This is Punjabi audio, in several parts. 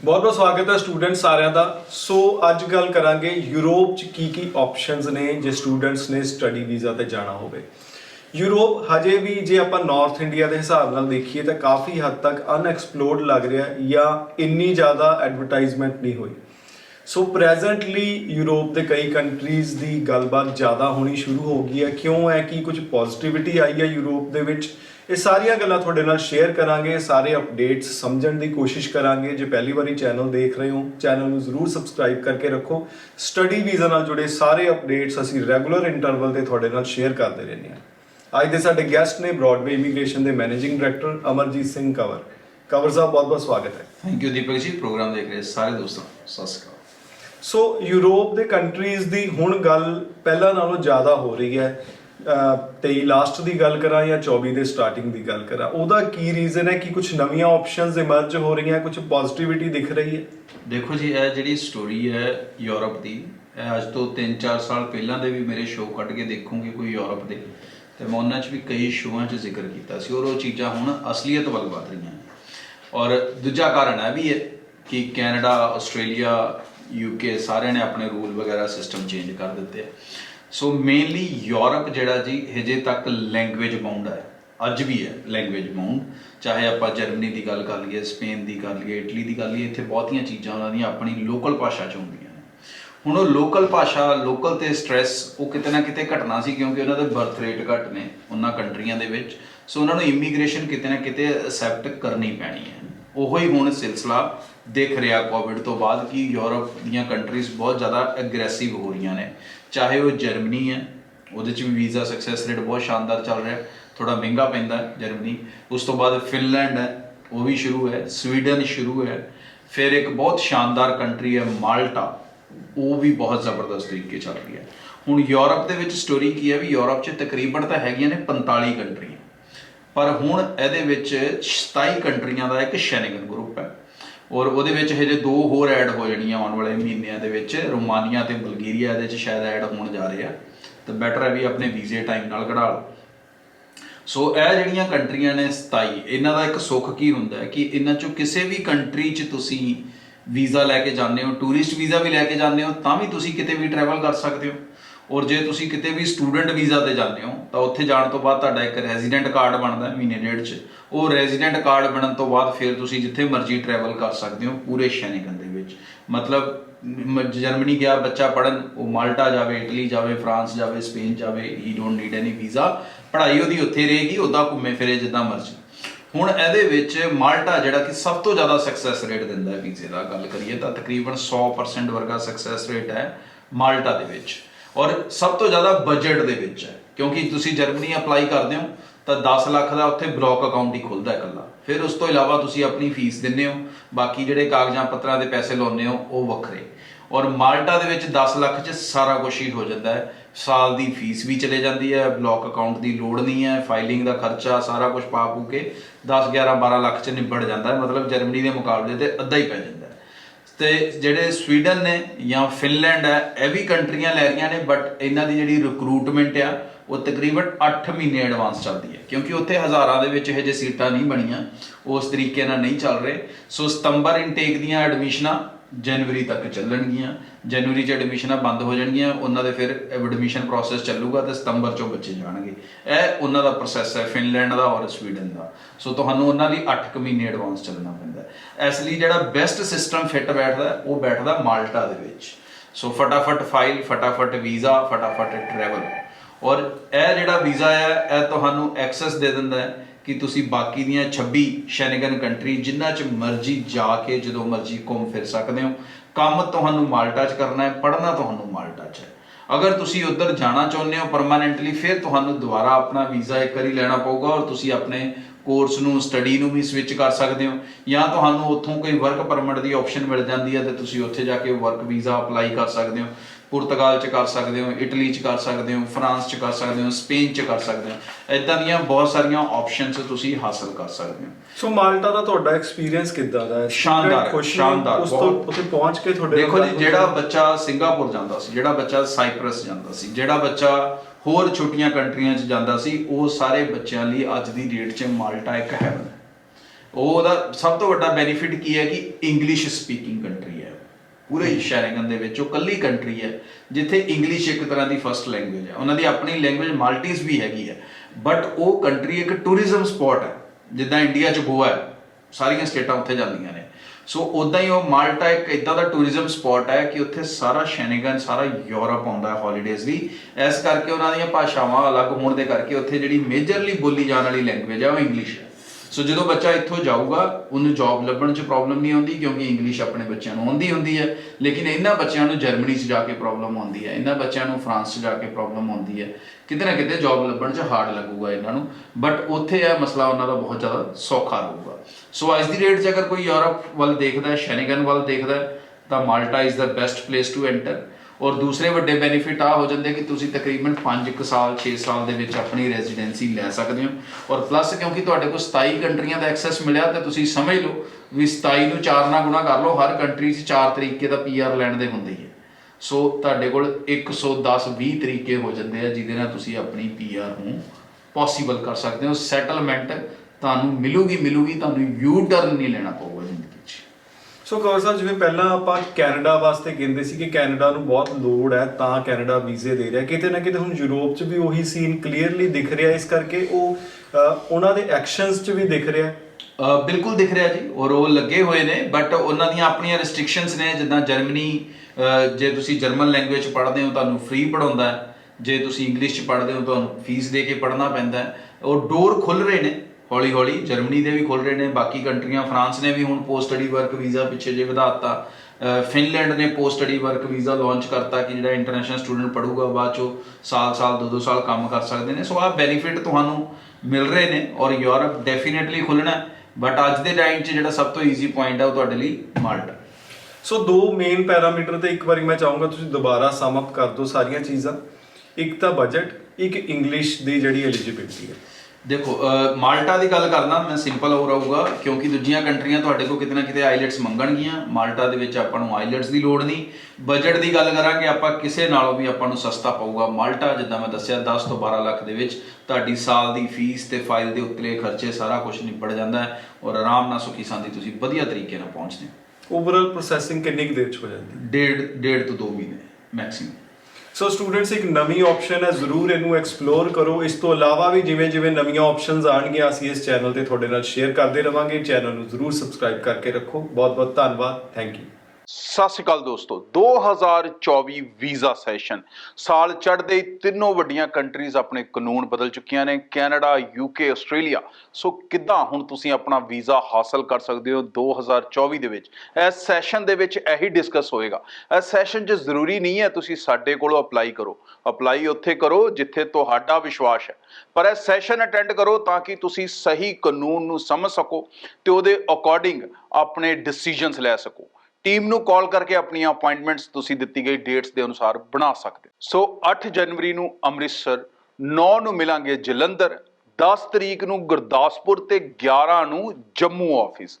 ਬਹੁਤ ਬਹੁਤ ਸਵਾਗਤ ਹੈ ਸਟੂਡੈਂਟ ਸਾਰਿਆਂ ਦਾ। ਸੋ ਅੱਜ ਗੱਲ ਕਰਾਂਗੇ ਯੂਰਪ ਚ ਕੀ ਕੀ ਆਪਸ਼ਨਸ ਨੇ ਜੇ ਸਟੂਡੈਂਟਸ ਨੇ ਸਟੱਡੀ ਵੀਜ਼ਾ ਤੇ ਜਾਣਾ ਹੋਵੇ। ਯੂਰਪ ਹਜੇ ਵੀ ਜੇ ਆਪਾਂ ਨਾਰਥ ਇੰਡੀਆ ਦੇ ਹਿਸਾਬ ਨਾਲ ਦੇਖੀਏ ਤਾਂ ਕਾਫੀ ਹੱਦ ਤੱਕ ਅਨਐਕਸਪਲੋਰਡ ਲੱਗ ਰਿਹਾ ਜਾਂ ਇੰਨੀ ਜ਼ਿਆਦਾ ਐਡਵਰਟਾਈਜ਼ਮੈਂਟ ਨਹੀਂ ਹੋਈ। ਸੋ ਪ੍ਰੈਜ਼ੈਂਟਲੀ ਯੂਰਪ ਦੇ ਕਈ ਕੰਟਰੀਜ਼ ਦੀ ਗੱਲਬਾਤ ਜ਼ਿਆਦਾ ਹੋਣੀ ਸ਼ੁਰੂ ਹੋ ਗਈ ਹੈ। ਕਿਉਂ ਹੈ? ਕਿ ਕੁਝ ਪੋਜ਼ਿਟਿਵਿਟੀ ਆਈ ਹੈ ਯੂਰਪ ਦੇ ਵਿੱਚ? ਇਹ ਸਾਰੀਆਂ ਗੱਲਾਂ ਤੁਹਾਡੇ ਨਾਲ ਸ਼ੇਅਰ ਕਰਾਂਗੇ ਸਾਰੇ ਅਪਡੇਟਸ ਸਮਝਣ ਦੀ ਕੋਸ਼ਿਸ਼ ਕਰਾਂਗੇ। ਜੇ ਪਹਿਲੀ ਵਾਰੀ ਚੈਨਲ ਦੇਖ ਰਹੇ ਹੋ ਚੈਨਲ ਨੂੰ ਜ਼ਰੂਰ ਸਬਸਕ੍ਰਾਈਬ ਕਰਕੇ ਰੱਖੋ। ਸਟੱਡੀ ਵੀਜ਼ਾ ਨਾਲ ਜੁੜੇ ਸਾਰੇ ਅਪਡੇਟਸ ਅਸੀਂ ਰੈਗੂਲਰ ਇੰਟਰਵਲ ਤੇ ਤੁਹਾਡੇ ਨਾਲ ਸ਼ੇਅਰ ਕਰਦੇ ਰਹਿੰਦੇ ਹਾਂ। ਅੱਜ ਦੇ ਸਾਡੇ ਗੈਸਟ ਨੇ ਬ੍ਰੌਡਵੇ ਇਮੀਗ੍ਰੇਸ਼ਨ ਦੇ ਮੈਨੇਜਿੰਗ ਡਾਇਰੈਕਟਰ ਅਮਰਜੀਤ ਸਿੰਘ ਕੰਵਰ। ਕੰਵਰ ਸਾਹਿਬ ਬਹੁਤ ਬਹੁਤ ਸਵਾਗਤ ਹੈ। ਥੈਂਕ ਯੂ ਦੀਪਕ ਜੀ ਪ੍ਰੋਗਰਾਮ ਦੇਖ ਰਹੇ ਸਾਰੇ ਦੋਸਤਾਂ ਸਤਿ ਸ਼੍ਰੀ ਅਕਾਲ। ਸੋ ਯੂਰਪ ਦੇ ਕੰਟਰੀਜ਼ ਦੀ ਹੁਣ ਗੱਲ ਪਹਿਲਾਂ ਨਾਲੋਂ ਜ਼ਿਆਦਾ ਹੋ ਰਹੀ ਹੈ। 23 ਲਾਸਟ ਦੀ ਗੱਲ ਕਰਾਂ ਜਾਂ 24 ਦੇ ਸਟਾਰਟਿੰਗ ਦੀ ਗੱਲ ਕਰਾਂ? ਉਹਦਾ ਕੀ ਰੀਜ਼ਨ ਹੈ? ਕਿ ਕੁਝ ਨਵੀਆਂ ਆਪਸ਼ਨਸ ਇਮਰਜ ਹੋ ਰਹੀਆਂ? ਕੁਝ ਪੋਜ਼ਿਟਿਵਿਟੀ ਦਿਖ ਰਹੀ ਹੈ? ਦੇਖੋ ਜੀ, ਇਹ ਜਿਹੜੀ ਸਟੋਰੀ ਹੈ ਯੂਰਪ ਦੀ, ਇਹ ਅੱਜ ਤੋਂ 3-4 ਸਾਲ ਪਹਿਲਾਂ ਦੇ ਵੀ ਮੇਰੇ ਸ਼ੋਅ ਕੱਢ ਕੇ ਦੇਖੋਗੇ ਕੋਈ ਯੂਰਪ ਦੇ। ਤੇ ਮੈਂ ਉਹਨਾਂ 'ਚ ਵੀ ਕਈ ਸ਼ੋਆਂ 'ਚ ਜ਼ਿਕਰ ਕੀਤਾ ਸੀ। ਔਰ ਉਹ ਚੀਜ਼ਾਂ ਹੁਣ ਅਸਲੀਅਤ ਵੱਲ ਵਧ ਰਹੀਆਂ ਔਰ ਦੂਜਾ ਕਾਰਨ ਇਹ ਵੀ ਹੈ ਕਿ ਕੈਨੇਡਾ, ਆਸਟ੍ਰੇਲੀਆ ਯੂਕੇ ਸਾਰਿਆਂ ਨੇ ਆਪਣੇ ਰੂਲ ਵਗੈਰਾ ਸਿਸਟਮ ਚੇਂਜ ਕਰ ਦਿੱਤੇ ਆ। ਸੋ ਮੇਨਲੀ ਯੂਰਪ ਜਿਹੜਾ ਜੀ, ਹਜੇ ਤੱਕ ਲੈਂਗੁਏਜ ਬਾਉਂਡ ਹੈ। ਅੱਜ ਵੀ ਹੈ ਲੈਂਗੁਏਜ ਬਾਉਂਡ ਚਾਹੇ ਆਪਾਂ ਜਰਮਨੀ ਦੀ ਗੱਲ ਕਰ ਲਈਏ ਸਪੇਨ ਦੀ ਕਰ ਲਈਏ ਇਟਲੀ ਦੀ ਕਰ ਲਈਏ, ਇੱਥੇ ਬਹੁਤੀਆਂ ਚੀਜ਼ਾਂ ਉਹਨਾਂ ਦੀਆਂ ਆਪਣੀ ਲੋਕਲ ਭਾਸ਼ਾ 'ਚ ਹੁੰਦੀਆਂ ਨੇ। ਹੁਣ ਉਹ ਲੋਕਲ ਭਾਸ਼ਾ ਲੋਕਲ ਤੇ ਸਟ੍ਰੈਸ ਉਹ ਕਿਤੇ ਨਾ ਕਿਤੇ ਘਟਣਾ ਸੀ ਕਿਉਂਕਿ ਉਹਨਾਂ ਦੇ ਬਰਥ ਰੇਟ ਘੱਟ ਨੇ, ਉਹਨਾਂ ਕੰਟਰੀਆਂ ਦੇ ਵਿੱਚ। ਸੋ ਉਹਨਾਂ ਨੂੰ ਇਮੀਗ੍ਰੇਸ਼ਨ ਕਿਤੇ ਨਾ ਕਿਤੇ ਅਸੈਪਟ ਕਰਨੀ ਪੈਣੀ ਹੈ। ਉਹੋ ਹੀ ਹੁਣ ਸਿਲਸਿਲਾ ਦਿਖ ਰਿਹਾ ਕੋਵਿਡ ਤੋਂ ਬਾਅਦ ਕਿ ਯੂਰਪ ਦੀਆਂ ਕੰਟਰੀਜ਼ ਬਹੁਤ ਜ਼ਿਆਦਾ ਐਗਰੈਸਿਵ ਹੋ ਰਹੀਆਂ ਨੇ। ਚਾਹੇ ਉਹ ਜਰਮਨੀ ਹੈ, ਉਹਦੇ 'ਚ ਵੀ ਵੀਜ਼ਾ ਸਕਸੈਸ ਰੇਟ ਬਹੁਤ ਸ਼ਾਨਦਾਰ ਚੱਲ ਰਿਹਾ ਥੋੜਾ ਮਹਿੰਗਾ ਪੈਂਦਾ ਜਰਮਨੀ। ਉਸ ਤੋਂ ਬਾਅਦ ਫਿਨਲੈਂਡ ਹੈ, ਉਹ ਵੀ ਸ਼ੁਰੂ ਹੈ ਸਵੀਡਨ ਸ਼ੁਰੂ ਹੈ। ਫਿਰ ਇੱਕ ਬਹੁਤ ਸ਼ਾਨਦਾਰ ਕੰਟਰੀ ਹੈ ਮਾਲਟਾ ਉਹ ਵੀ ਬਹੁਤ ਜ਼ਬਰਦਸਤ ਤਰੀਕੇ ਚੱਲ ਰਹੀ ਹੈ। ਹੁਣ ਯੂਰਪ ਦੇ ਵਿੱਚ ਸਟੋਰੀ ਕੀ ਹੈ ਵੀ ਯੂਰਪ 'ਚ ਤਕਰੀਬਨ ਤਾਂ ਹੈਗੀਆਂ ਨੇ 45 ਕੰਟਰੀਆਂ ਪਰ ਹੁਣ ਇਹਦੇ ਵਿੱਚ 27 ਕੰਟਰੀਆਂ ਦਾ ਇੱਕ ਸ਼ੈਨਗਨ ਗਰੁੱਪ ਹੈ। ਔਰ ਉਹਦੇ ਵਿੱਚ ਹਜੇ ਦੋ ਹੋਰ ਐਡ ਹੋ ਜਾਣੀਆਂ ਆਉਣ ਵਾਲੇ ਮਹੀਨਿਆਂ ਦੇ ਵਿੱਚ, ਰੋਮਾਨੀਆ ਤੇ ਬਲਗੇਰੀਆ ਇਹਦੇ ਵਿੱਚ ਸ਼ਾਇਦ ਐਡ ਹੋਣ ਜਾ ਰਹੇ ਆ। ਤੇ ਬੈਟਰ ਹੈ ਵੀ ਆਪਣੇ ਵੀਜ਼ੇ ਟਾਈਮ ਨਾਲ ਕਢਾ ਲਓ। ਸੋ ਇਹ ਜਿਹੜੀਆਂ ਕੰਟਰੀਆਂ ਨੇ 27 ਇਹਨਾਂ ਦਾ ਇੱਕ ਸੁੱਖ ਕੀ ਹੁੰਦਾ ਹੈ ਕਿ ਇਹਨਾਂ ਚੋਂ ਕਿਸੇ ਵੀ ਕੰਟਰੀ 'ਚ ਤੁਸੀਂ ਵੀਜ਼ਾ ਲੈ ਕੇ ਜਾਂਦੇ ਹੋ ਟੂਰਿਸਟ ਵੀਜ਼ਾ ਵੀ ਲੈ ਕੇ ਜਾਂਦੇ ਹੋ, ਤਾਂ ਵੀ ਤੁਸੀਂ ਕਿਤੇ ਵੀ ਟਰੈਵਲ ਕਰ ਸਕਦੇ ਹੋ। ਔਰ ਜੇ ਤੁਸੀਂ ਕਿਤੇ ਵੀ ਸਟੂਡੈਂਟ ਵੀਜ਼ਾ ਤੇ ਜਾਂਦੇ ਹੋ, ਤਾਂ ਉੱਥੇ ਜਾਣ ਤੋਂ ਬਾਅਦ ਤੁਹਾਡਾ ਇੱਕ ਰੈਜ਼ੀਡੈਂਟ ਕਾਰਡ ਬਣਦਾ ਹੈ ਮਹੀਨੇ ਡੇਢ 'ਚ। ਉਹ ਰੈਜ਼ੀਡੈਂਟ ਕਾਰਡ ਬਣਨ ਤੋਂ ਬਾਅਦ ਫਿਰ ਤੁਸੀਂ ਜਿੱਥੇ ਮਰਜ਼ੀ ਟਰੈਵਲ ਕਰ ਸਕਦੇ ਹੋ ਪੂਰੇ ਸ਼ੈਨਗਨ ਦੇ ਵਿੱਚ। ਮਤਲਬ ਜਰਮਨੀ ਗਿਆ, ਬੱਚਾ ਪੜਨ ਉਹ ਮਾਲਟਾ ਜਾਵੇ, ਇਟਲੀ ਜਾਵੇ, ਫਰਾਂਸ ਜਾਵੇ, ਸਪੇਨ ਜਾਵੇ he don't need any visa ਪੜ੍ਹਾਈ ਉਹਦੀ ਉੱਥੇ ਰਹੇਗੀ, ਉਹਦਾ ਘੁੰਮੇ ਫਿਰੇ ਜਿੱਦਾਂ ਮਰਜ਼ੀ। ਹੁਣ ਇਹਦੇ ਵਿੱਚ ਮਾਲਟਾ ਜਿਹੜਾ ਕਿ ਸਭ ਤੋਂ ਜ਼ਿਆਦਾ ਸਕਸੈਸ ਰੇਟ ਦਿੰਦਾ ਹੈ ਵੀਜ਼ੇ ਦਾ, ਗੱਲ ਕਰੀਏ ਤਾਂ ਤਕਰੀਬਨ 100% ਵਰਗਾ ਸਕਸੈਸ ਰੇਟ ਹੈ ਮਾਲਟਾ ਦੇ ਵਿੱਚ। ਔਰ ਸਭ ਤੋਂ ਜ਼ਿਆਦਾ ਬਜਟ ਦੇ ਵਿੱਚ ਹੈ, ਕਿਉਂਕਿ ਤੁਸੀਂ ਜਰਮਨੀ ਅਪਲਾਈ ਕਰਦੇ ਹੋ, ਤਾਂ 10 ਲੱਖ ਦਾ ਉੱਥੇ ਬਲੌਕ ਅਕਾਊਂਟ ਹੀ ਖੁੱਲਦਾ ਹੈ ਇਕੱਲਾ। ਫਿਰ ਉਸ ਤੋਂ ਇਲਾਵਾ ਤੁਸੀਂ ਆਪਣੀ ਫੀਸ ਦਿੰਦੇ ਹੋ, ਬਾਕੀ ਜਿਹੜੇ ਕਾਗਜ਼ਾਂ ਪੱਤਰਾਂ ਦੇ ਪੈਸੇ ਲਾਉਂਦੇ ਹੋ, ਉਹ ਵੱਖਰੇ। ਔਰ ਮਾਲਟਾ ਦੇ ਵਿੱਚ 10 ਲੱਖ 'ਚ ਸਾਰਾ ਕੁਝ ਹੀ ਹੋ ਜਾਂਦਾ ਹੈ। ਸਾਲ ਦੀ ਫੀਸ ਵੀ ਚਲੇ ਜਾਂਦੀ ਹੈ ਬਲੌਕ ਅਕਾਊਂਟ ਦੀ ਲੋੜ ਨਹੀਂ ਹੈ ਫਾਈਲਿੰਗ ਦਾ ਖਰਚਾ ਸਾਰਾ ਕੁਝ ਪਾ ਪੂ ਕੇ 10 11 12 ਲੱਖ 'ਚ ਨਿਬੜ ਜਾਂਦਾ ਹੈ। ਮਤਲਬ ਜਰਮਨੀ ਦੇ ਮੁਕਾਬਲੇ ਤੇ ਅੱਧਾ ਹੀ ਪੈ ਜਾਂਦਾ ਤੇ ਜਿਹੜੇ ਸਵੀਡਨ ਨੇ ਜਾਂ ਫਿਨਲੈਂਡ ਹੈ, ਇਹ ਵੀ ਕੰਟਰੀਆਂ ਲੈ ਰਹੀਆਂ ਨੇ ਬਟ ਇਹਨਾਂ ਦੀ ਜਿਹੜੀ ਰਿਕਰੂਟਮੈਂਟ ਆ, ਉਹ ਤਕਰੀਬਨ 8 ਮਹੀਨੇ ਐਡਵਾਂਸ ਚੱਲਦੀ ਹੈ। ਕਿਉਂਕਿ ਉੱਥੇ ਹਜ਼ਾਰਾਂ ਦੇ ਵਿੱਚ ਇਹ ਜੇ ਸੀਟਾਂ ਨਹੀਂ ਬਣੀਆਂ, ਉਸ ਤਰੀਕੇ ਨਾਲ ਨਹੀਂ ਚੱਲ ਰਹੇ। ਸੋ ਸਤੰਬਰ ਇਨਟੇਕ ਦੀਆਂ ਐਡਮਿਸ਼ਨਾਂ ਜਨਵਰੀ ਤੱਕ ਚੱਲਣਗੀਆਂ। ਜਨਵਰੀ 'ਚ ਐਡਮਿਸ਼ਨਾਂ ਬੰਦ ਹੋ ਜਾਣਗੀਆਂ, ਉਹਨਾਂ ਦੇ ਫਿਰ ਐਡਮਿਸ਼ਨ ਪ੍ਰੋਸੈਸ ਚੱਲੂਗਾ ਤੇ ਸਤੰਬਰ 'ਚੋਂ ਬੱਚੇ ਜਾਣਗੇ। ਇਹ ਉਹਨਾਂ ਦਾ ਪ੍ਰੋਸੈਸ ਹੈ ਫਿਨਲੈਂਡ ਦਾ ਔਰ ਸਵੀਡਨ ਦਾ। ਸੋ ਤੁਹਾਨੂੰ ਉਹਨਾਂ ਲਈ 8 ਕੁ ਮਹੀਨੇ ਐਡਵਾਂਸ ਚੱਲਣਾ ਪੈਂਦਾ ਇਸ ਲਈ ਜਿਹੜਾ ਬੈਸਟ ਸਿਸਟਮ ਫਿੱਟ ਬੈਠਦਾ ਉਹ ਬੈਠਦਾ ਮਾਲਟਾ ਦੇ ਵਿੱਚ। ਸੋ ਫਟਾਫਟ ਫਾਈਲ ਫਟਾਫਟ ਵੀਜ਼ਾ ਫਟਾਫਟ ਟਰੈਵਲ ਔਰ ਇਹ ਜਿਹੜਾ ਵੀਜ਼ਾ ਹੈ, ਇਹ ਤੁਹਾਨੂੰ ਐਕਸੈਸ ਦੇ ਦਿੰਦਾ ਹੈ। ਕਿ ਤੁਸੀਂ ਬਾਕੀ ਦੀਆਂ 26 ਸ਼ੈਨਗਨ ਕੰਟਰੀ ਜਿੰਨਾ ਚ ਮਰਜ਼ੀ ਜਾ ਕੇ ਜਦੋਂ ਮਰਜ਼ੀ ਘੁੰਮ ਫਿਰ ਸਕਦੇ ਹੋ। ਕੰਮ ਤੁਹਾਨੂੰ ਮਾਲਟਾ 'ਚ ਕਰਨਾ ਹੈ, ਪੜ੍ਹਨਾ ਤੁਹਾਨੂੰ ਮਾਲਟਾ 'ਚ ਹੈ। ਅਗਰ ਤੁਸੀਂ ਉੱਧਰ ਜਾਣਾ ਚਾਹੁੰਦੇ ਹੋ ਪਰਮਾਨੈਂਟਲੀ ਫਿਰ ਤੁਹਾਨੂੰ ਦੁਬਾਰਾ ਆਪਣਾ ਵੀਜ਼ਾ ਇੱਕ ਵਾਰੀ ਲੈਣਾ ਪਊਗਾ ਔਰ ਤੁਸੀਂ ਆਪਣੇ ਕੋਰਸ ਨੂੰ ਸਟੱਡੀ ਨੂੰ ਵੀ ਸਵਿਚ ਕਰ ਸਕਦੇ ਹੋ। ਜਾਂ ਤੁਹਾਨੂੰ ਉੱਥੋਂ ਕੋਈ ਵਰਕ ਪਰਮਿਟ ਦੀ ਆਪਸ਼ਨ ਮਿਲ ਜਾਂਦੀ ਹੈ ਤੇ ਤੁਸੀਂ ਉੱਥੇ ਜਾ ਕੇ ਵਰਕ ਵੀਜ਼ਾ ਅਪਲਾਈ ਕਰ ਸਕਦੇ ਹੋ। ਪੁਰਤਗਾਲ ਚ ਕਰ ਸਕਦੇ ਹੋ ਇਟਲੀ ਚ ਕਰ ਸਕਦੇ ਹੋ ਫਰਾਂਸ ਚ ਕਰ ਸਕਦੇ ਹੋ ਸਪੇਨ ਚ ਕਰ ਸਕਦੇ ਹੋ ਇਦਾਂ ਦੀਆਂ ਬਹੁਤ ਸਾਰੀਆਂ ਆਪਸ਼ਨਸ ਤੁਸੀਂ ਹਾਸਲ ਕਰ ਸਕਦੇ ਹੋ ਸੋ ਮਾਲਟਾ ਦਾ ਤੁਹਾਡਾ ਐਕਸਪੀਰੀਅੰਸ ਕਿੱਦਾਂ ਦਾ ਹੈ ਸ਼ਾਨਦਾਰ? ਸ਼ਾਨਦਾਰ, ਉਸ ਤੋਂ। ਉੱਥੇ ਪਹੁੰਚ ਕੇ ਤੁਹਾਡੇ ਦੇਖੋ ਜੀ ਜਿਹੜਾ? ਬੱਚਾ ਸਿੰਗਾਪੁਰ ਜਾਂਦਾ ਸੀ ਜਿਹੜਾ ਬੱਚਾ ਸਾਈਪ੍ਰਸ ਜਾਂਦਾ ਸੀ ਜਿਹੜਾ ਬੱਚਾ ਹੋਰ ਛੋਟੀਆਂ ਕੰਟਰੀਆਂ 'ਚ ਜਾਂਦਾ ਸੀ ਉਹ ਸਾਰੇ ਬੱਚਿਆਂ ਲਈ ਅੱਜ ਦੀ ਡੇਟ 'ਚ ਮਾਲਟਾ ਇੱਕ ਹੈਵਨ ਉਹਦਾ ਸਭ ਤੋਂ ਵੱਡਾ ਬੈਨੀਫਿਟ ਕੀ ਹੈ ਕਿ ਇੰਗਲਿਸ਼ ਸਪੀਕਿੰਗ ਕੰਟਰੀ ਪੂਰੇ ਸ਼ੈਰਿੰਗਨ ਦੇ ਵਿੱਚ, ਉਹ ਕੱਲੀ ਕੰਟਰੀ ਹੈ, ਜਿੱਥੇ ਇੰਗਲਿਸ਼ ਇੱਕ ਤਰ੍ਹਾਂ ਦੀ ਫਰਸਟ ਲੈਂਗੁਏਜ ਹੈ। ਉਹਨਾਂ ਦੀ ਆਪਣੀ ਲੈਂਗੁਏਜ ਮਾਲਟੀਜ਼ ਵੀ ਹੈਗੀ ਹੈ। ਬਟ ਉਹ ਕੰਟਰੀ ਇੱਕ ਟੂਰਿਜ਼ਮ ਸਪੌਟ ਹੈ, ਜਿੱਦਾਂ ਇੰਡੀਆ 'ਚ ਗੋਆ ਹੈ, ਸਾਰੀਆਂ ਸਟੇਟਾਂ ਉੱਥੇ ਜਾਂਦੀਆਂ ਨੇ। ਸੋ ਉਦਾਂ ਹੀ ਉਹ ਮਾਲਟਾ ਇੱਕ ਇਦਾਂ ਦਾ ਟੂਰਿਜ਼ਮ ਸਪੌਟ ਹੈ ਕਿ ਉੱਥੇ ਸਾਰਾ ਸ਼ੈਨੇਗਨ ਸਾਰਾ ਯੂਰਪ ਆਉਂਦਾ ਹੈ ਹੌਲੀਡੇਜ਼ ਵੀ ਇਸ ਕਰਕੇ ਉਹਨਾਂ ਦੀਆਂ ਭਾਸ਼ਾਵਾਂ ਅਲੱਗ ਹੋਣ ਦੇ ਕਰਕੇ ਉੱਥੇ ਜਿਹੜੀ ਮੇਜਰਲੀ ਬੋਲੀ ਜਾਣ ਵਾਲੀ ਲੈਂਗੁਏਜ ਹੈ, ਉਹ ਇੰਗਲਿਸ਼ ਹੈ। ਸੋ ਜਦੋਂ ਬੱਚਾ ਇੱਥੋਂ ਜਾਊਗਾ, ਉਹਨੂੰ ਜੌਬ ਲੱਭਣ 'ਚ ਪ੍ਰੋਬਲਮ ਨਹੀਂ ਆਉਂਦੀ, ਕਿਉਂਕਿ ਇੰਗਲਿਸ਼ ਆਪਣੇ ਬੱਚਿਆਂ ਨੂੰ ਆਉਂਦੀ ਹੁੰਦੀ ਹੈ। ਲੇਕਿਨ ਇਹਨਾਂ ਬੱਚਿਆਂ ਨੂੰ ਜਰਮਨੀ 'ਚ ਜਾ ਕੇ ਪ੍ਰੋਬਲਮ ਆਉਂਦੀ ਹੈ। ਇਹਨਾਂ ਬੱਚਿਆਂ ਨੂੰ ਫਰਾਂਸ 'ਚ ਜਾ ਕੇ ਪ੍ਰੋਬਲਮ ਆਉਂਦੀ ਹੈ। ਕਿਤੇ ਨਾ ਕਿਤੇ ਜੌਬ ਲੱਭਣ 'ਚ ਹਾਰਡ ਲੱਗੂਗਾ ਇਹਨਾਂ ਨੂੰ। ਬਟ ਉੱਥੇ ਇਹ ਮਸਲਾ ਉਹਨਾਂ ਦਾ ਬਹੁਤ ਜ਼ਿਆਦਾ ਸੌਖਾ ਰਹੂਗਾ। ਸੋ ਅੱਜ ਦੀ ਡੇਟ 'ਚ ਅਗਰ ਕੋਈ ਯੂਰਪ ਵੱਲ ਦੇਖਦਾ ਹੈ ਸ਼ੈਨਗਨ ਵੱਲ ਦੇਖਦਾ ਹੈ, ਤਾਂ Malta is the best place to enter ਔਰ ਦੂਸਰੇ ਵੱਡੇ ਬੈਨੀਫਿਟ ਆ ਹੋ ਜਾਂਦੇ ਕਿ ਤੁਸੀਂ ਤਕਰੀਬਨ 5 ਸਾਲ 6 ਸਾਲ ਦੇ ਵਿੱਚ ਆਪਣੀ ਰੈਜ਼ੀਡੈਂਸੀ ਲੈ ਸਕਦੇ ਹੋ। ਔਰ ਪਲੱਸ ਕਿਉਂਕਿ ਤੁਹਾਡੇ ਕੋਲ 27 ਕੰਟਰੀਆਂ ਦਾ ਐਕਸੈਸ ਮਿਲਿਆ, ਤਾਂ ਤੁਸੀਂ ਸਮਝ ਲਓ ਵੀ 27 ਨੂੰ 4 ਨਾਲ ਗੁਣਾ ਕਰ ਲਓ, ਹਰ ਕੰਟਰੀ 'ਚ 4 ਤਰੀਕੇ ਦਾ ਪੀਆਰ ਲੈਣ ਦੇ ਹੁੰਦੇ ਹੀ ਹੈ ਸੋ ਤੁਹਾਡੇ ਕੋਲ 110 20 ਤਰੀਕੇ ਹੋ ਜਾਂਦੇ ਆ, ਜਿਹਦੇ ਨਾਲ ਤੁਸੀਂ ਆਪਣੀ ਪੀਆਰ ਨੂੰ ਪੋਸੀਬਲ ਕਰ ਸਕਦੇ ਹੋ। ਸੈਟਲਮੈਂਟ ਤੁਹਾਨੂੰ ਮਿਲੂਗੀ ਮਿਲੂਗੀ, ਤੁਹਾਨੂੰ ਯੂ ਟਰਨ ਨਹੀਂ ਲੈਣਾ ਪਊਗਾ ਜ਼ਿੰਦਗੀ 'ਚ। ਸੋ ਕੌਰ ਸਾਹਿਬ ਜਿਵੇਂ ਪਹਿਲਾਂ ਆਪਾਂ ਕੈਨੇਡਾ ਵਾਸਤੇ ਕਹਿੰਦੇ ਸੀ ਕਿ ਕੈਨੇਡਾ ਨੂੰ ਬਹੁਤ ਲੋੜ ਹੈ, ਤਾਂ ਕੈਨੇਡਾ ਵੀਜ਼ੇ ਦੇ ਰਿਹਾ ਕਿਤੇ ਨਾ ਕਿਤੇ ਹੁਣ ਯੂਰਪ 'ਚ ਵੀ ਉਹੀ ਸੀਨ ਕਲੀਅਰਲੀ ਦਿਖ ਰਿਹਾ ਇਸ ਕਰਕੇ ਉਹ ਉਹਨਾਂ ਦੇ ਐਕਸ਼ਨਸ 'ਚ ਵੀ ਦਿਖ ਰਿਹਾ ਬਿਲਕੁਲ ਦਿਖ ਰਿਹਾ ਜੀ। ਔਰ ਉਹ ਲੱਗੇ ਹੋਏ ਨੇ ਬਟ ਉਹਨਾਂ ਦੀਆਂ ਆਪਣੀਆਂ ਰੈਸਟ੍ਰਿਕਸ਼ਨਸ ਨੇ। ਜਿੱਦਾਂ ਜਰਮਨੀ ਜੇ ਤੁਸੀਂ ਜਰਮਨ ਲੈਂਗੁਏਜ ਪੜ੍ਹਦੇ ਹੋ, ਤੁਹਾਨੂੰ ਫ੍ਰੀ ਪੜਾਉਂਦਾ ਹੈ। ਜੇ ਤੁਸੀਂ ਇੰਗਲਿਸ਼ ਚ ਪੜ੍ਹਦੇ ਹੋ, ਤੁਹਾਨੂੰ ਫੀਸ ਦੇ ਕੇ ਪੜ੍ਹਨਾ ਪੈਂਦਾ ਹੈ। ਉਹ ਡੋਰ ਖੁੱਲ ਰਹੇ ਨੇ। ਹੌਲੀ ਹੌਲੀ ਜਰਮਨੀ ਦੇ ਵੀ ਖੁੱਲ ਰਹੇ ਨੇ, ਬਾਕੀ ਕੰਟਰੀਆਂ, ਫਰਾਂਸ ਨੇ ਵੀ ਹੁਣ ਪੋਸਟ ਸਟੱਡੀ ਵਰਕ ਵੀਜ਼ਾ ਪਿੱਛੇ ਜੇ ਵਧਾਤਾ ਫਿਨਲੈਂਡ ਨੇ post study work visa launch ਕਰਤਾ ਕਿ ਜਿਹੜਾ ਇੰਟਰਨੈਸ਼ਨਲ ਸਟੂਡੈਂਟ ਪੜੂਗਾ ਬਾਅਦ ਚੋਂ ਸਾਲ ਸਾਲ, ਦੋ ਦੋ ਸਾਲ ਕੰਮ ਕਰ ਸਕਦੇ ਨੇ। ਸੋ ਆਹ ਬੈਨੀਫਿਟ ਤੁਹਾਨੂੰ ਮਿਲ ਰਹੇ ਨੇ ਔਰ ਯੂਰਪ ਡੈਫੀਨਿਟਲੀ ਖੁੱਲਣਾ ਬਟ ਅੱਜ ਦੇ ਟਾਈਮ 'ਚ ਜਿਹੜਾ ਸਭ ਤੋਂ ਈਜ਼ੀ ਪੁਆਇੰਟ ਆ ਉਹ ਤੁਹਾਡੇ ਲਈ ਮਾਲਟਾ ਸੋ ਦੋ ਮੇਨ ਪੈਰਾਮੀਟਰ ਤੇ ਇੱਕ ਵਾਰੀ ਮੈਂ ਚਾਹੂੰਗਾ ਤੁਸੀਂ ਦੁਬਾਰਾ ਸਮ ਅਪ ਕਰ ਦਿਓ ਸਾਰੀਆਂ ਚੀਜ਼ਾਂ। ਇੱਕ ਤਾਂ ਬਜਟ ਇੱਕ ਇੰਗਲਿਸ਼ ਦੀ ਜਿਹੜੀ ਐਲੀਜੀਬਿਲਟੀ ਹੈ। ਦੇਖੋ ਮਾਲਟਾ ਦੀ ਗੱਲ ਕਰਨਾ ਮੈਂ ਸਿੰਪਲ ਹੋ ਰਹੂਗਾ ਕਿਉਂਕਿ ਦੂਜੀਆਂ ਕੰਟਰੀਆਂ ਤੁਹਾਡੇ ਕੋਲ ਕਿਤੇ ਨਾ ਕਿਤੇ ਆਈਲੈਟਸ ਮੰਗਣਗੀਆਂ ਮਾਲਟਾ ਦੇ ਵਿੱਚ ਆਪਾਂ ਨੂੰ ਆਈਲੈਟਸ ਦੀ ਲੋੜ ਨਹੀਂ। ਬਜਟ ਦੀ ਗੱਲ ਕਰਾਂਗੇ ਆਪਾਂ ਕਿਸੇ ਨਾਲੋਂ ਵੀ ਆਪਾਂ ਨੂੰ ਸਸਤਾ ਪਊਗਾ ਮਾਲਟਾ ਜਿੱਦਾਂ ਮੈਂ ਦੱਸਿਆ 10 ਤੋਂ 12 ਲੱਖ ਦੇ ਵਿੱਚ ਤੁਹਾਡੀ ਸਾਲ ਦੀ ਫੀਸ ਤੇ ਫਾਈਲ ਦੇ ਉੱਤਲੇ ਖਰਚੇ ਸਾਰਾ ਕੁਝ ਨਿਬੜ ਜਾਂਦਾ ਹੈ ਔਰ ਆਰਾਮ ਨਾਲ ਸੁਖੀ ਸੰਦੀ ਤੁਸੀਂ ਵਧੀਆ ਤਰੀਕੇ ਨਾਲ ਪਹੁੰਚਦੇ ਹੋ। ਓਵਰਆਲ ਪ੍ਰੋਸੈਸਿੰਗ ਕਿੰਨੀ ਕੁ ਦੇਰ 'ਚ ਹੋ ਜਾਂਦੀ? ਹੈ ਡੇਢ ਡੇਢ ਤੋਂ 2 ਮਹੀਨੇ ਮੈਕਸਿਮਮ ਸੋ ਸਟੂਡੈਂਟਸ ਇੱਕ ਨਵੀਂ ਆਪਸ਼ਨ ਹੈ, ਜ਼ਰੂਰ ਇਹਨੂੰ ਐਕਸਪਲੋਰ ਕਰੋ। ਇਸ ਤੋਂ ਇਲਾਵਾ ਵੀ ਜਿਵੇਂ ਜਿਵੇਂ ਨਵੀਆਂ ਆਪਸ਼ਨਸ ਆਣਗੀਆਂ ਅਸੀਂ ਇਸ ਚੈਨਲ ਤੇ ਤੁਹਾਡੇ ਨਾਲ ਸ਼ੇਅਰ ਕਰਦੇ ਰਵਾਂਗੇ। ਚੈਨਲ ਨੂੰ ਜ਼ਰੂਰ ਸਬਸਕ੍ਰਾਈਬ ਕਰਕੇ ਰੱਖੋ। ਬਹੁਤ ਬਹੁਤ ਧੰਨਵਾਦ। ਥੈਂਕ ਯੂ ਸਤਿ ਸ਼੍ਰੀ ਅਕਾਲ ਦੋਸਤੋ। 2024 ਵੀਜ਼ਾ ਸੈਸ਼ਨ। ਸਾਲ ਚੜ੍ਹਦੇ ਹੀ ਤਿੰਨੋਂ ਵੱਡੀਆਂ ਕੰਟਰੀਜ਼ ਆਪਣੇ ਕਾਨੂੰਨ ਬਦਲ ਚੁੱਕੀਆਂ ਨੇ, ਕੈਨੇਡਾ ਯੂਕੇ ਆਸਟ੍ਰੇਲੀਆ। ਸੋ ਕਿੱਦਾਂ ਹੁਣ ਤੁਸੀਂ ਆਪਣਾ ਵੀਜ਼ਾ ਹਾਸਲ ਕਰ ਸਕਦੇ ਹੋ 2024 ਦੇ ਵਿੱਚ? ਇਸ ਸੈਸ਼ਨ ਦੇ ਵਿੱਚ ਇਹੀ ਡਿਸਕਸ ਹੋਏਗਾ। ਇਸ ਸੈਸ਼ਨ 'ਚ ਜ਼ਰੂਰੀ ਨਹੀਂ ਹੈ ਤੁਸੀਂ ਸਾਡੇ ਕੋਲੋਂ ਅਪਲਾਈ ਕਰੋ। ਅਪਲਾਈ ਉੱਥੇ ਕਰੋ ਜਿੱਥੇ ਤੁਹਾਡਾ ਵਿਸ਼ਵਾਸ ਹੈ। ਪਰ ਇਹ ਸੈਸ਼ਨ ਅਟੈਂਡ ਕਰੋ ਤਾਂ ਕਿ ਤੁਸੀਂ ਸਹੀ ਕਾਨੂੰਨ ਨੂੰ ਸਮਝ ਸਕੋ ਤੇ ਉਹਦੇ ਅਕੋਰਡਿੰਗ ਆਪਣੇ ਡਿਸੀਜਨਸ ਲੈ ਸਕੋ। ਟੀਮ ਨੂੰ ਕਾਲ ਕਰਕੇ ਆਪਣੀਆਂ ਅਪਾਇੰਟਮੈਂਟਸ ਤੁਸੀਂ ਦਿੱਤੀ ਗਈ ਡੇਟਸ ਦੇ ਅਨੁਸਾਰ ਬਣਾ ਸਕਦੇ ਹੋ। ਸੋ 8 ਜਨਵਰੀ ਨੂੰ ਅੰਮ੍ਰਿਤਸਰ 9 ਨੂੰ ਮਿਲਾਂਗੇ ਜਲੰਧਰ 10 ਤਰੀਕ ਨੂੰ ਗੁਰਦਾਸਪੁਰ ਤੇ 11 ਨੂੰ ਜੰਮੂ ਆਫਿਸ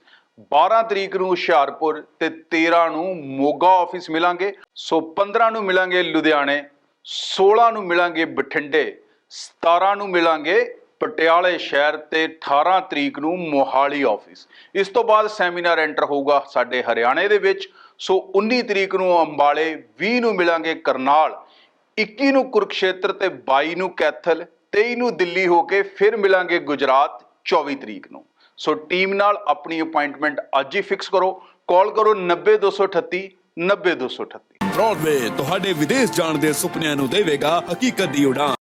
12 ਤਰੀਕ ਨੂੰ ਹੁਸ਼ਿਆਰਪੁਰ ਤੇ 13 ਨੂੰ ਮੋਗਾ ਆਫਿਸ ਮਿਲਾਂਗੇ ਸੋ 15 ਨੂੰ ਮਿਲਾਂਗੇ ਲੁਧਿਆਣੇ 16 ਨੂੰ ਮਿਲਾਂਗੇ ਬਠਿੰਡੇ 17 ਨੂੰ ਮਿਲਾਂਗੇ ਪਟਿਆਲੇ ਸ਼ਹਿਰ ਤੇ 18 ਤਰੀਕ ਨੂੰ ਮੋਹਾਲੀ ਆਫਿਸ। ਇਸ ਤੋਂ ਬਾਅਦ ਸੈਮੀਨਾਰ ਐਂਟਰ ਹੋਊਗਾ ਸਾਡੇ ਹਰਿਆਣੇ ਦੇ ਵਿੱਚ। ਸੋ 19 ਤਰੀਕ ਨੂੰ ਅੰਬਾਲੇ 20 ਨੂੰ ਮਿਲਾਂਗੇ ਕਰਨਾਲ 21 ਨੂੰ ਕੁਰਕਸ਼ੇਤਰ ਤੇ 22 ਨੂੰ ਕੈਥਲ 23 ਨੂੰ ਦਿੱਲੀ ਹੋ ਕੇ ਫਿਰ ਮਿਲਾਂਗੇ ਗੁਜਰਾਤ 24 ਤਰੀਕ ਨੂੰ। ਸੋ ਟੀਮ ਨਾਲ ਆਪਣੀ ਅਪਾਇੰਟਮੈਂਟ ਅੱਜ ਹੀ ਫਿਕਸ ਕਰੋ। ਕਾਲ ਕਰੋ 90238 90238 ਬ੍ਰੌਡਵੇ ਤੁਹਾਡੇ ਵਿਦੇਸ਼ ਜਾਣ ਦੇ ਸੁਪਨਿਆਂ ਨੂੰ ਦੇਵੇਗਾ ਹਕੀਕਤ ਦੀ ਉਡਾਨ।